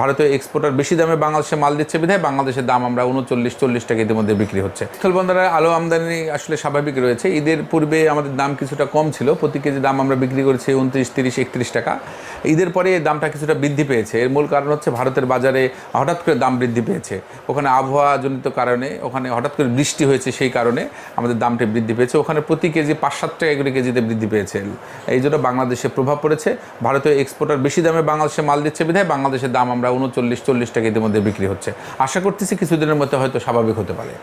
ভারতীয় এক্সপোর্টার বেশি দামে বাংলাদেশে মাল দিচ্ছে বিধায় বাংলাদেশের দাম আমরা উনচল্লিশ চল্লিশ টাকা ইতিমধ্যে বিক্রি হচ্ছে। স্থলবন্দরে আলো আমদানি আসলে স্বাভাবিক রয়েছে। ঈদের পূর্বে আমাদের দাম কিছুটা কম ছিল। প্রতি কেজি দাম আমরা বিক্রি করেছি উনত্রিশ, তিরিশ, একত্রিশ টাকা। ঈদের পরে দামটা কিছুটা বৃদ্ধি পেয়েছে। এর মূল কারণ হচ্ছে ভারতের বাজারে হঠাৎ করে দাম বৃদ্ধি পেয়েছে। ওখানে আবহাওয়াজনিত কারণে, ওখানে হঠাৎ করে বৃষ্টি হয়েছে সেই কারণে আমাদের দামটি বৃদ্ধি পেয়েছে। ওখানে প্রতি কেজি পাঁচ সাত টাকা করে কেজিতে বৃদ্ধি পেয়েছে। এই জন্য বাংলাদেশে প্রভাব পড়েছে। ভারতীয় এক্সপোর্টার বেশি দামে বাংলাদেশে মাল দিচ্ছে বিধায় বাংলাদেশের দাম আমরা উনচল্লিশ, চল্লিশ টাকা ইতিমধ্যে বিক্রি হচ্ছে। আশা করতেছি কিছুদিনের মধ্যে হয়তো স্বাভাবিক হতে পারে।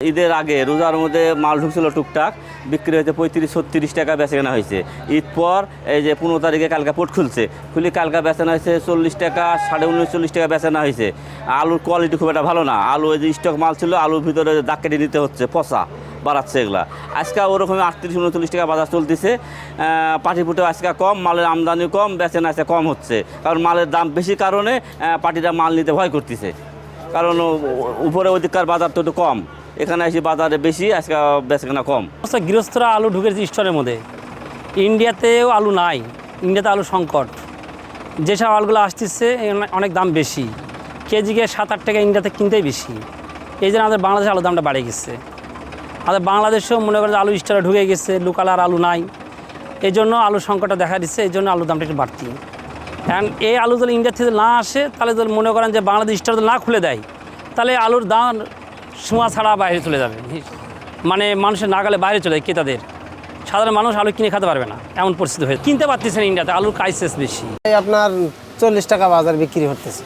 ঈদের আগে রোজার মধ্যে মাল ঢুকছিল টুকটাক, বিক্রি হয়েছে পঁয়ত্রিশ, ছত্রিশ টাকা বেচে কেনা হয়েছে। ঈদ পর এই যে পনেরো তারিখে কালকা পোট খুলছে। খুলে কালকা বেচানো হয়েছে চল্লিশ টাকা, সাড়ে উনচল্লিশ টাকা বেচানো হয়েছে। আলুর কোয়ালিটি খুব একটা ভালো না। আলু এই যে স্টক মাল ছিল, আলুর ভিতরে দাগ কেটে নিতে হচ্ছে, পচা। বাড়াচ্ছে এগুলা। আজকে ওরকম আটত্রিশ, উনচল্লিশ টাকা বাজার চলতেছে। পাটিপুটে আজকে কম, মালের আমদানি কম, বেচেন আছে কম হচ্ছে। কারণ মালের দাম বেশি কারণে পাটিরা মাল নিতে ভয় করতেছে। কারণ উপরে অধিকার বাজার তো একটু কম। এখানে এসে বাজারে বেশি, আজকে বেচাকেনা কম। অবস্থা, গৃহস্থরা আলু ঢুকেছে স্টোরের মধ্যে। ইন্ডিয়াতেও আলু নাই। ইন্ডিয়াতে আলু সংকট। যেসব আলুগুলো আসতেছে অনেক দাম বেশি। কেজিকে সাত, আট টাকা ইন্ডিয়াতে কিনতেই বেশি। এই জন্য আমাদের বাংলাদেশে আলুর দামটা বাড়ে গেছে। আমাদের বাংলাদেশেও মনে করেন আলু স্টোরে ঢুকে গেছে, লোকাল আর আলু নাই। এই জন্য আলু সংকটটা দেখা দিচ্ছে এই জন্য আলুর দামটা একটু বাড়তি। কারণ এই আলু যদি ইন্ডিয়া থেকে না আসে, তাহলে যদি মনে করেন যে বাংলাদেশ স্টোর যদি না খুলে দেয়, তাহলে আলুর দাম সোঁয়া ছাড়া বাইরে চলে যাবে। মানে মানুষের না নাগালে বাইরে চলে যায় ক্রেতাদের। সাধারণ মানুষ আলু কিনে খেতে পারবে না, এমন পরিস্থিতি হয়ে কিনতে পারতেছেন ইন্ডিয়াতে, আলুর ক্রাইসিস বেশি। আপনার চল্লিশ টাকা বাজার বিক্রি করতেছে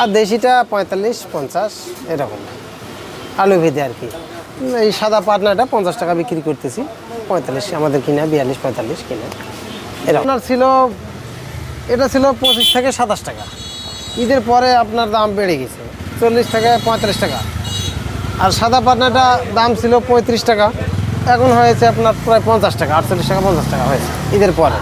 আর দেশিটা পঁয়তাল্লিশ, পঞ্চাশ, এরকম। আলু ভেদে আর কি। এই সাদা পাটনাটা পঞ্চাশ টাকা বিক্রি করতেছি। পঁয়তাল্লিশ, আমাদের কিনা, বিয়াল্লিশ, পঁয়তাল্লিশ কিনা। এরকম। আপনার ছিল, এটা ছিল পঁচিশ থেকে সাতাশ টাকা। ঈদের পরে আপনার দাম বেড়ে গেছে, চল্লিশ থেকে পঁয়তাল্লিশ টাকা। আর সাদা পাটনাটা দাম ছিল পঁয়ত্রিশ টাকা, এখন হয়েছে আপনার প্রায় পঞ্চাশ টাকা, আটচল্লিশ টাকা, পঞ্চাশ টাকা হয়েছে ঈদের পরে।